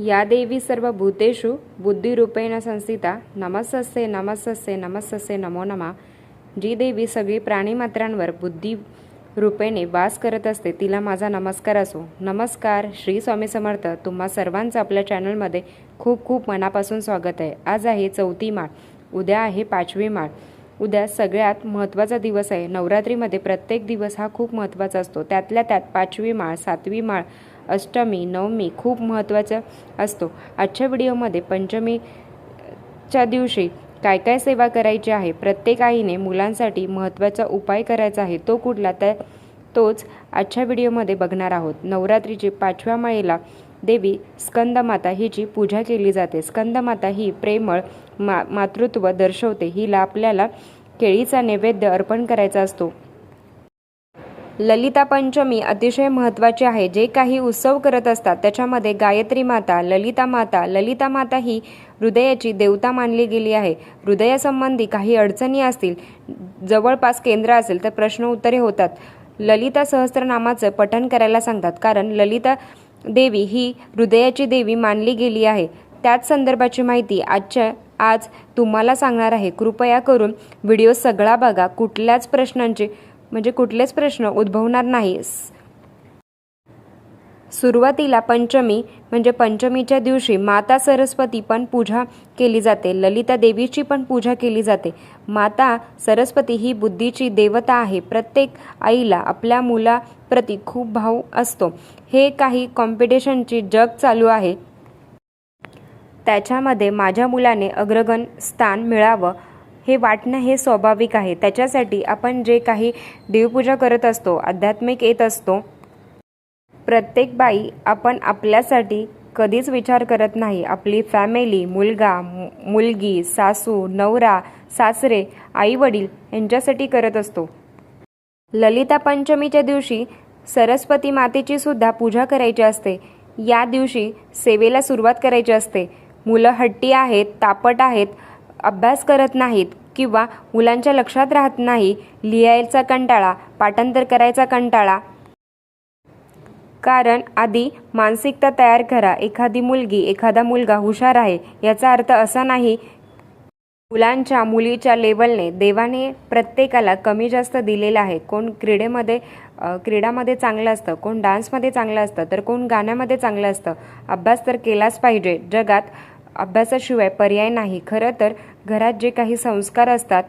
या देवी सर्व भूतेषु बुद्धिरूपेण संस्थिता नमस्सस्ये नमस्सस्ये नमस्सस्ये नमो नमः. जी देवी सगळी प्राणीमात्रांवर बुद्धी रूपेने वास करत असते तिला माझा नमस्कार असो. नमस्कार श्री स्वामी समर्थ. तुम्हा सर्वांचं आपल्या चॅनलमध्ये खूप खूप मनापासून स्वागत आहे. आज आहे चौथी माळ उद्या आहे पाचवी माळ. उद्या सगळ्यात महत्त्वाचा दिवस आहे. नवरात्रीमध्ये प्रत्येक दिवस हा खूप महत्त्वाचा असतो. त्यातल्या त्यात पाचवी माळ सातवी माळ अष्टमी नवमी खूप महत्त्वाचा असतो. आजच्या व्हिडिओमध्ये पंचमीच्या दिवशी काय काय सेवा करायची आहे प्रत्येक आईने मुलांसाठी महत्त्वाचा उपाय करायचा आहे तो कुठला तर तोच आजच्या व्हिडिओमध्ये बघणार आहोत. नवरात्रीची पाचव्या माळेला देवी स्कंदमाता हिची पूजा केली जाते. स्कंदमाता ही प्रेमळ मा मातृत्व दर्शवते. हिला आपल्याला केळीचा नैवेद्य अर्पण करायचा असतो. ललिता पंचमी अतिशय महत्त्वाची आहे. जे काही उत्सव करत असतात त्याच्यामध्ये गायत्री माता ललिता माता ललिता माता ही हृदयाची देवता मानली गेली आहे. हृदयासंबंधी काही अडचणी असतील जवळपास केंद्र असेल तर प्रश्न उत्तरे होतात. ललिता सहस्त्रनामाचं पठण करायला सांगतात कारण ललिता देवी ही हृदयाची देवी मानली गेली आहे. त्याच संदर्भाची माहिती आजच्या आज तुम्हाला सांगणार आहे. कृपया करून व्हिडिओ सगळा बघा. कुठल्याच प्रश्नांची म्हणजे कुठलेच प्रश्न उद्भवणार नाही. सुरुवातीला पंचमी म्हणजे पंचमीच्या दिवशी माता सरस्वती पण पूजा केली जाते. ललिता देवीची पण पूजा केली जाते. माता सरस्वती ही बुद्धीची देवता आहे. प्रत्येक आईला आपल्या मुलाप्रती खूप भाव असतो. हे काही कॉम्पिटिशनची जग चालू आहे. त्याच्यामध्ये माझ्या मुलाने अग्रगण स्थान मिळावं हे वाटणं हे स्वाभाविक आहे. त्याच्यासाठी आपण जे काही देवपूजा करत असतो आध्यात्मिक येत असतो प्रत्येक बाई आपण आपल्यासाठी कधीच विचार करत नाही. आपली फॅमिली मुलगा मुलगी सासू नवरा सासरे आई वडील यांच्यासाठी करत असतो. ललिता पंचमीच्या दिवशी सरस्वती मातेची सुद्धा पूजा करायची असते. या दिवशी सेवेला सुरुवात करायची असते. मुलं हट्टी आहेत तापट आहेत अभ्यास करत नाहीत किंवा मुलांच्या लक्षात राहत नाही लिहायचा कंटाळा पाठांतर करायचा कंटाळा. कारण आधी मानसिकता तयार करा. एखादी मुलगी एखादा मुलगा हुशार आहे याचा अर्थ असा नाही मुलांच्या मुलीच्या लेवलने देवाने प्रत्येकाला कमी जास्त दिलेलं आहे. कोण क्रीडेमध्ये क्रीडामध्ये चांगलं असतं कोण डान्समध्ये चांगलं असतं तर कोण गाण्यामध्ये चांगलं असतं. अभ्यास तर केलाच पाहिजे. जगात अभ्यासाशिवाय पर्याय नाही. खरं तर घरात जे काही संस्कार असतात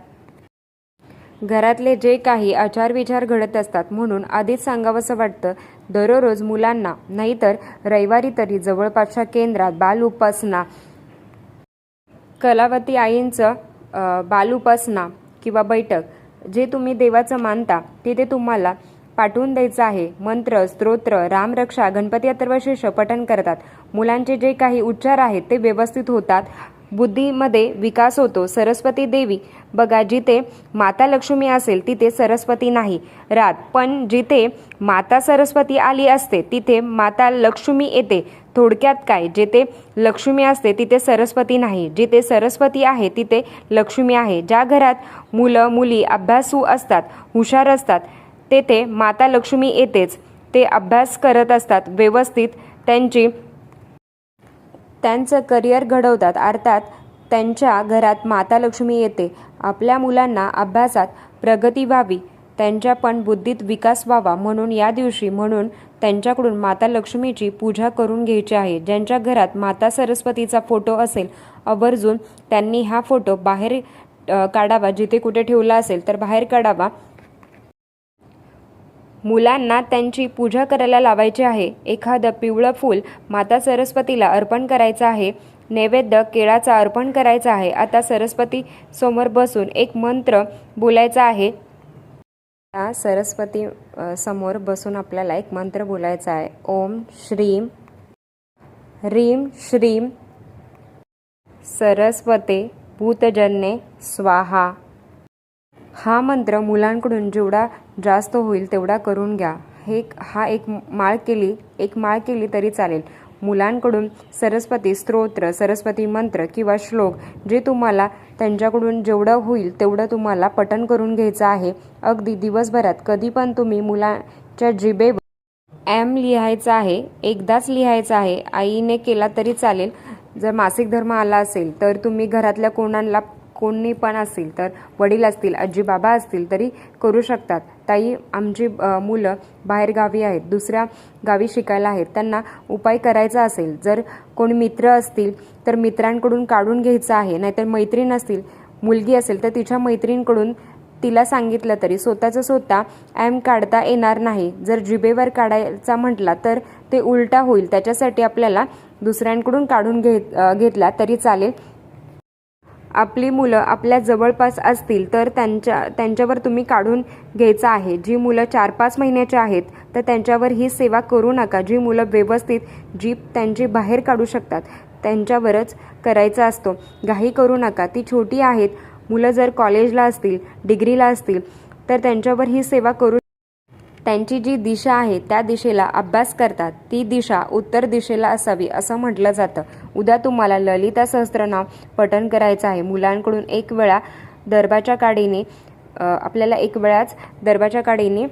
घरातले जे काही आचारविचार घडत असतात म्हणून आधीच सांगावंसं वाटतं दररोज मुलांना नाहीतर रविवारी तरी जवळपासच्या केंद्रात बाल उपासना कलावती आईंचं बाल उपासना किंवा बैठक जे तुम्ही देवाचं मानता तिथे तुम्हाला पाठवून द्यायचं आहे. मंत्र स्तोत्र रामरक्षा गणपती अथर्वशीर्ष पठण करतात. मुलांचे जे काही उच्चार आहेत ते व्यवस्थित होतात. बुद्धीमध्ये विकास होतो. सरस्वती देवी बघा जिथे माता लक्ष्मी असेल तिथे सरस्वती नाही. रात पण जिथे माता सरस्वती आली असते तिथे माता लक्ष्मी येते. थोडक्यात काय? जिथे लक्ष्मी असते तिथे सरस्वती नाही. जिथे सरस्वती आहे तिथे लक्ष्मी आहे. ज्या घरात मुलं मुली अभ्यासू असतात हुशार असतात तेथे माता लक्ष्मी येतेच. ते अभ्यास करत असतात व्यवस्थित त्यांची त्यांचं करिअर घडवतात. अर्थात त्यांच्या घरात माता लक्ष्मी येते. आपल्या मुलांना अभ्यासात प्रगती व्हावी त्यांच्या पण बुद्धीत विकास व्हावा म्हणून या दिवशी म्हणून त्यांच्याकडून माता लक्ष्मीची पूजा करून घ्यायची आहे. ज्यांच्या घरात माता सरस्वतीचा फोटो असेल आवर्जून त्यांनी हा फोटो बाहेर काढावा. जिथे कुठे ठेवला असेल तर बाहेर काढावा. मुलांना त्यांची पूजा करायला लावायची आहे. एखादं पिवळं फूल माता सरस्वतीला अर्पण करायचं आहे. नैवेद्य केळाचा अर्पण करायचा आहे. आता सरस्वती समोर बसून एक मंत्र बोलायचा आहे. सरस्वती समोर बसून आपल्याला एक मंत्र बोलायचा आहे. ओम श्रीम ह्रीम श्रीम सरस्वते भूतजन्ये स्वाहा. हा मंत्र मुलांकडून जेवढा जास्त होईल तेवढा करून घ्या. हे हा एक माळ केली एक माळ केली तरी चालेल. मुलांकडून सरस्वती स्तोत्र सरस्वती मंत्र किंवा श्लोक जे तुम्हाला त्यांच्याकडून जेवढं होईल तेवढं तुम्हाला पठण करून घ्यायचं आहे. अगदी दिवसभरात कधी पण तुम्ही मुलांच्या जिबेवर एम लिहायचं आहे एकदाच लिहायचं आहे आईने केला तरी चालेल. जर मासिक धर्म आला असेल तर तुम्ही घरातल्या कोणाला कोणी पण असेल तर वडील असतील आजी बाबा असतील तरी करू शकतात. ताई आमची मुलं बाहेरगावी आहेत दुसऱ्या गावी शिकायला आहेत. त्यांना उपाय करायचा असेल जर कोणी मित्र असतील तर मित्रांकडून काढून घ्यायचं आहे. नाहीतर मैत्रीण असतील मुलगी असेल तर तिच्या मैत्रीणकडून तिला सांगितलं तरी स्वतःचं स्वतः एम काढता येणार नाही. जर जिबेवर काढायचा म्हटला तर ते उलटा होईल. त्याच्यासाठी आपल्याला दुसऱ्यांकडून काढून घेत घेतला तरी चालेल. आपली मुलं आपल्या जवळपास असतील तर त्यांच्या त्यांच्यावर तुम्ही काढून घ्यायचं आहे. जी मुलं चार पाच महिन्याची आहेत तर त्यांच्यावर ही सेवा करू नका. जी मुलं व्यवस्थित जी त्यांची बाहेर काढू शकतात त्यांच्यावरच करायचा असतो. घाई करू नका. ती छोटी आहेत मुलं जर कॉलेजला असतील डिग्रीला असतील तर त्यांच्यावर ही सेवा करू त्यांची जी दिशा आहे त्या दिशेला अभ्यास करतात. ती दिशा उत्तर दिशेला असावी असं म्हटलं जातं. उद्या तुम्हाला ललिता सहस्त्रनाम पठण करायचं आहे. मुलांकडून एक वेळा दरबाच्या काडीने आपल्याला एक वेळाच दरबाच्या काडीने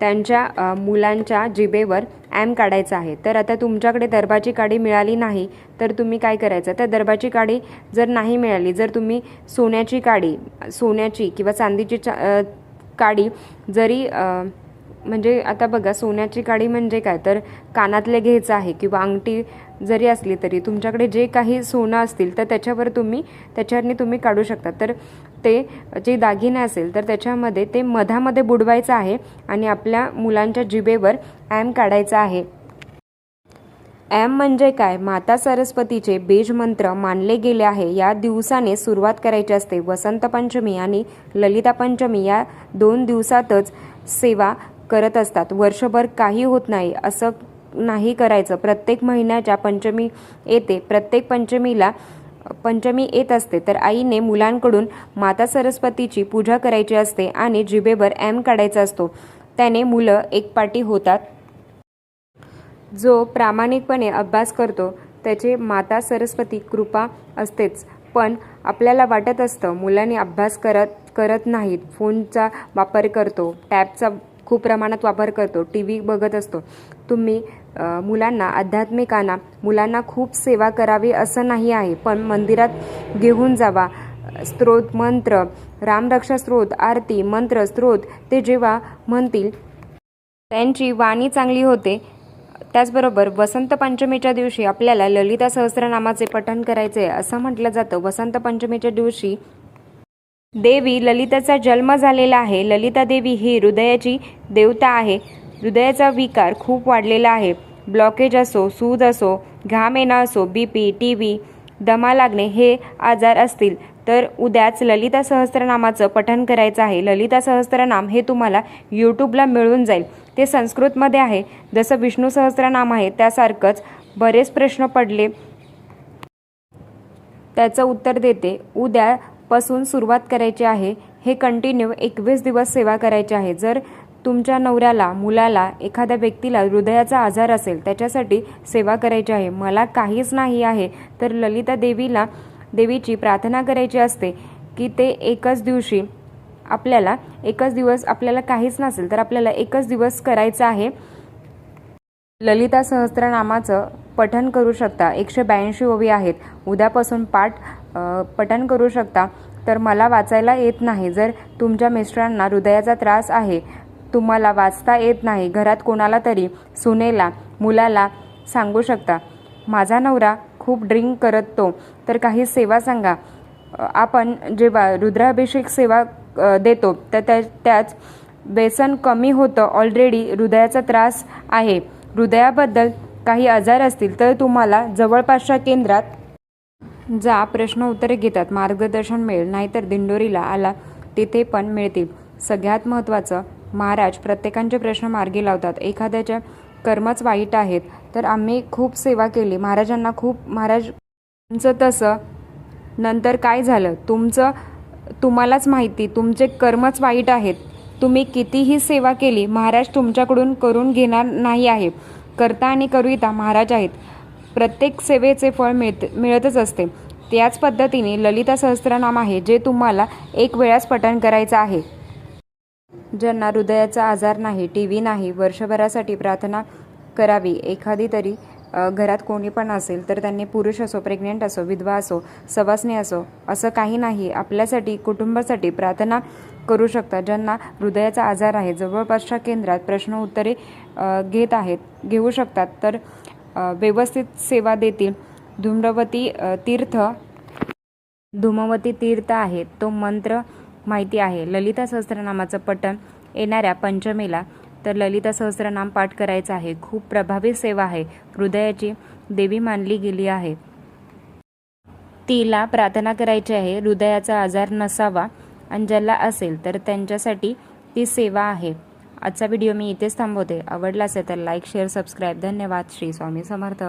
त्यांच्या मुलांच्या जिबेवर ॲम काढायचा आहे. तर आता तुमच्याकडे दरबाची काडी मिळाली नाही तर तुम्ही काय करायचं? तर दरबाची काडी जर नाही मिळाली जर तुम्ही सोन्याची काडी सोन्याची किंवा चांदीची चा काडी जरी म्हणजे आता बघा सोन्याची काडी म्हणजे काय? तर कानातले घ्यायचं आहे किंवा अंगठी जरी असली तरी तुमच्याकडे जे काही सोनं असतील तर त्याच्यावर तुम्ही त्याच्यावरनी तुम्ही काढू शकता. तर ते जे दागिने असेल तर त्याच्यामध्ये ते मधामध्ये बुडवायचं आहे आणि आपल्या मुलांच्या जिभेवर ॲम काढायचा आहे. ॲम म्हणजे काय? माता सरस्वतीचे बीज मंत्र मानले गेले आहे. या दिवसाने सुरुवात करायची असते. वसंत पंचमी आणि ललिता पंचमी या दोन दिवसातच सेवा करत असतात. वर्षभर काही होत नाही असं नाही करायचं. प्रत्येक महिन्याच्या पंचमी येते. प्रत्येक पंचमीला पंचमी येत असते. तर आईने मुलांकडून माता सरस्वतीची पूजा करायची असते आणि जिभेवर एम काढायचा असतो. त्याने मुलं एकपाटी होतात. जो प्रामाणिकपणे अभ्यास करतो त्याचे माता सरस्वती कृपा असतेच. पण आपल्याला वाटत असतं मुलांनी अभ्यास करत करत नाहीत. फोनचा वापर करतो टॅबचा खूप प्रमाणात वापर करतो टी व्ही बघत असतो. तुम्ही मुलांना आध्यात्मिकांना मुलांना खूप सेवा करावी असं नाही आहे. पण मंदिरात घेऊन जावा. स्त्रोत मंत्र रामरक्षा स्त्रोत आरती मंत्र स्त्रोत ते जेव्हा म्हणतील त्यांची वाणी चांगली होते. त्याचबरोबर वसंत पंचमीच्या दिवशी आपल्याला ललिता सहस्रनामाचे पठण करायचे असं म्हटलं जातं. वसंत पंचमीच्या दिवशी देवी ललिताचा जन्म झालेला आहे. ललिता देवी ही हृदयाची देवता आहे. हृदयाचा विकार खूप वाढलेला आहे. ब्लॉकेज असो सूज असो घाम येणं असो बी पी टी व्ही दमा लागणे हे आजार असतील. तर उद्याच ललिता सहस्त्रनामाचं पठन करायचं आहे. ललिता सहस्त्रनाम हे तुम्हाला यूट्यूबला मिळून जाईल. ते संस्कृतमध्ये आहे. जसं विष्णू सहस्त्रनाम आहे त्यासारखंच बरेच प्रश्न पडले. त्याचं उत्तर देते. उद्यापासून सुरुवात करायची आहे. हे कंटिन्यू एकवीस दिवस सेवा करायची आहे. जर तुमच्या नवऱ्याला मुलाला एखाद्या व्यक्तीला हृदयाचा आजार असेल त्याच्यासाठी सेवा करायची आहे. मला काहीच नाही आहे. तर ललिता देवीला देवीची प्रार्थना करायची असते की ते एकच दिवशी आपल्याला एकच दिवस आपल्याला काहीच नसेल तर आपल्याला एकच दिवस करायचं आहे. ललिता सहस्त्रनामाचं पठन करू शकता. एकशे ब्याऐंशी ओवी आहेत. उद्यापासून पाठ पठन पठण करू शकता. तर मला वाचायला येत नाही. जर तुमच्या मिस्टरांना हृदयाचा त्रास आहे तुम्हाला वाचता येत नाही. घरात कोणाला तरी सुनेला मुलाला सांगू शकता. माझा नवरा खूप ड्रिंक करत. तो तर काही सेवा सांगा. आपण जेव्हा रुद्राभिषेक सेवा देतो तर त्या त्याच व्यसन कमी होतं. ऑलरेडी हृदयाचा त्रास आहे. हृदयाबद्दल काही आजार असतील तर तुम्हाला जवळपासच्या केंद्रात जा. प्रश्न उत्तरे घेतात. मार्गदर्शन मिळेल. नाहीतर दिंडोरीला आला. तिथे पण मिळतील. सगळ्यात महत्त्वाचं महाराज प्रत्येकांचे प्रश्न मार्गी लावतात. एखाद्याच्या कर्मच वाईट आहेत तर आम्ही खूप सेवा केली. महाराजांना खूप महाराज तुमचं तसं. नंतर काय झालं? तुमचं तुम्हालाच माहिती तुमचे कर्मच वाईट आहेत. तुम्ही कितीही सेवा केली महाराज तुमच्याकडून करून घेणार नाही आहे. करता आणि करविता महाराज आहेत. प्रत्येक सेवेचे फळ मिळत मिळतच असते. त्याच पद्धतीने ललिता सहस्त्रनाम आहे जे तुम्हाला एक वेळाच पठण करायचं आहे. ज्यांना हृदयाचा आजार नाही टी व्ही नाही वर्षभरासाठी प्रार्थना करावी एखादी तरी घरात कोणी पण असेल तर त्यांनी पुरुष असो प्रेग्नेंट असो विधवा असो सवासनी असो असं काही नाही. आपल्यासाठी कुटुंबासाठी प्रार्थना करू शकता. ज्यांना हृदयाचा आजार आहे जवळपासच्या केंद्रात प्रश्न उत्तरे घेत आहेत घेऊ शकतात. तर व्यवस्थित सेवा देतील. धूम्रवती तीर्थ धूमवती तीर्थ आहे. तो मंत्र माहिती आहे. ललिता सहस्त्रनामाचं पठण येणाऱ्या पंचमीला. तर ललिता सहस्त्रनाम पाठ करायचं आहे. खूप प्रभावी सेवा आहे. हृदयाची देवी मानली गेली आहे. तिला प्रार्थना करायची आहे. हृदयाचा आजार नसावा आणि ज्याला असेल तर त्यांच्यासाठी ती सेवा आहे. आजचा व्हिडिओ मी इथेच थांबवते. आवडला असेल तर लाईक शेअर सबस्क्राईब. धन्यवाद. श्री स्वामी समर्थ.